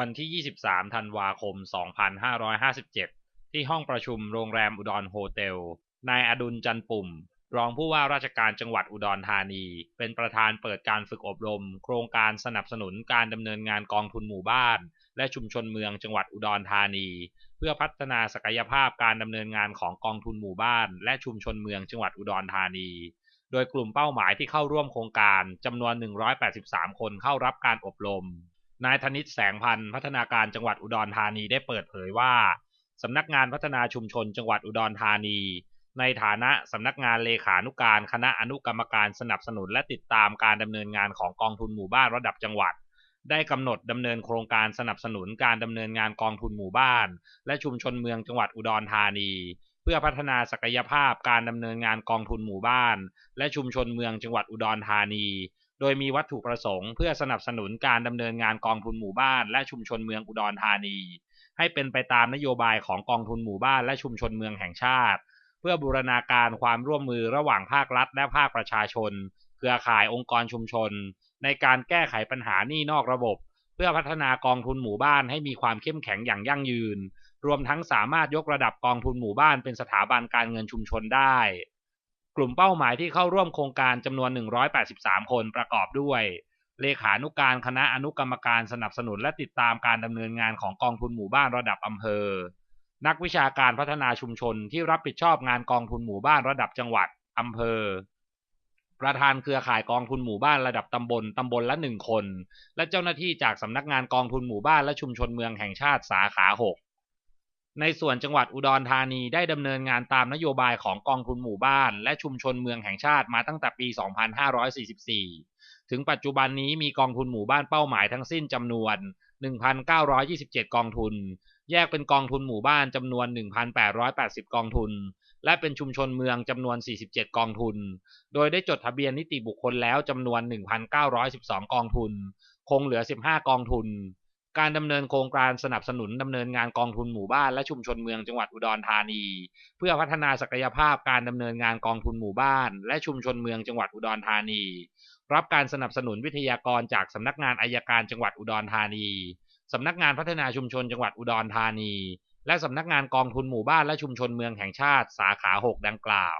วันที่ 23 ธันวาคม 2557 ที่ห้องประชุมโรงแรมอุดรโฮเทล นายอดุลจันปุ่ม รองผู้ว่าราชการจังหวัดอุดรธานี เป็นประธานเปิดการฝึกอบรม โครงการสนับสนุนการดำเนินงานกองทุนหมู่บ้าน และชุมชนเมืองจังหวัดอุดรธานี เพื่อพัฒนาศักยภาพการดำเนินงานของกองทุนหมู่บ้าน และชุมชนเมืองจังหวัดอุดรธานีโดยกลุ่มเป้าหมายที่เข้าร่วมโครงการจำนวน 183 คนเข้ารับการอบรม นายธนิตแสงพันธ์พัฒนาการจังหวัดอุดรธานีได้เปิดเผยว่าสำนักงานพัฒนาชุมชนจังหวัดอุดรธานี ในฐานะสำนักงานเลขานุการคณะอนุกรรมการสนับสนุนและติดตามการดำเนินงานของกองทุนหมู่บ้านระดับจังหวัด ได้กำหนดดำเนินโครงการสนับสนุนการดำเนินงานกองทุนหมู่บ้าน และชุมชนเมืองจังหวัดอุดรธานี เพื่อพัฒนาศักยภาพการดำเนินงานกองทุนหมู่บ้าน และชุมชนเมืองจังหวัดอุดรธานี ดยมีวัตถุประสงค์เพื่อสนับสนุนการดำเนินงานกองทุนหมู่บ้านและชุมชนเมืองอุดรธานี ให้เป็นไปตามนโยบายของกองทุนหมู่บ้านและชุมชนเมืองแห่งชาติ เพื่อบูรณาการความร่วมมือระหว่างภาครัฐ และภาคประชาชน เครือข่ายองค์กรชุมชน ในการแก้ไขปัญหาหนี้นอกระบบ เพื่อพัฒนากองทุนหมู่บ้านให้มีความเข้มแข็งอย่างยั่งยืน รวมทั้งสามารถยกระดับกองทุนหมู่บ้านเป็นสถาบันการเงินชุมชนได้ กลุ่มเป้าหมายที่เข้าร่วมโครงการจำนวน 183 คนประกอบด้วย เลขานุการคณะอนุกรรมการสนับสนุนและติดตามการดำเนินงานของกองทุนหมู่บ้านระดับอำเภอ นักวิชาการพัฒนาชุมชนที่รับผิดชอบงานกองทุนหมู่บ้านระดับจังหวัดอำเภอ ประธานเครือข่ายกองทุนหมู่บ้านระดับตำบลตำบลละหนึ่งคน และเจ้าหน้าที่จากสำนักงานกองทุนหมู่บ้านและชุมชนเมืองแห่งชาติสาขา6 ในส่วนจังหวัดอุดรธานีได้ดำเนินงานตามนโยบายของกองทุนหมู่บ้าน และชุมชนเมืองแห่งชาติมาตั้งแต่ปี 2544 ถึงปัจจุบันนี้มีกองทุนหมู่บ้านเป้าหมายทั้งสิ้นจำนวน 1,927 กองทุน แยกเป็นกองทุนหมู่บ้านจำนวน 1,880 กองทุน และเป็นชุมชนเมืองจำนวน 47 กองทุน โดยได้จดทะเบียนนิติบุคคลแล้วจำนวน 1,912 กองทุน คงเหลือ 15 กองทุน การดำเนินโครงการสนับสนุนดำเนินงานกองทุนหมู่บ้านและชุมชนเมืองจังหวัดอุดรธานี เพื่อพัฒนาศักยภาพการดำเนินงานกองทุนหมู่บ้าน และชุมชนเมืองจังหวัดอุดรธานี รับการสนับสนุนวิทยากรจากสำนักงานอายการจังหวัดอุดรธานีสำนักงานพัฒนาชุมชนจังหวัดอุดรธานี และสำนักงานกองทุนหมู่บ้านและชุมชนเมืองแห่งชาติสาขา 6 ดังกล่าว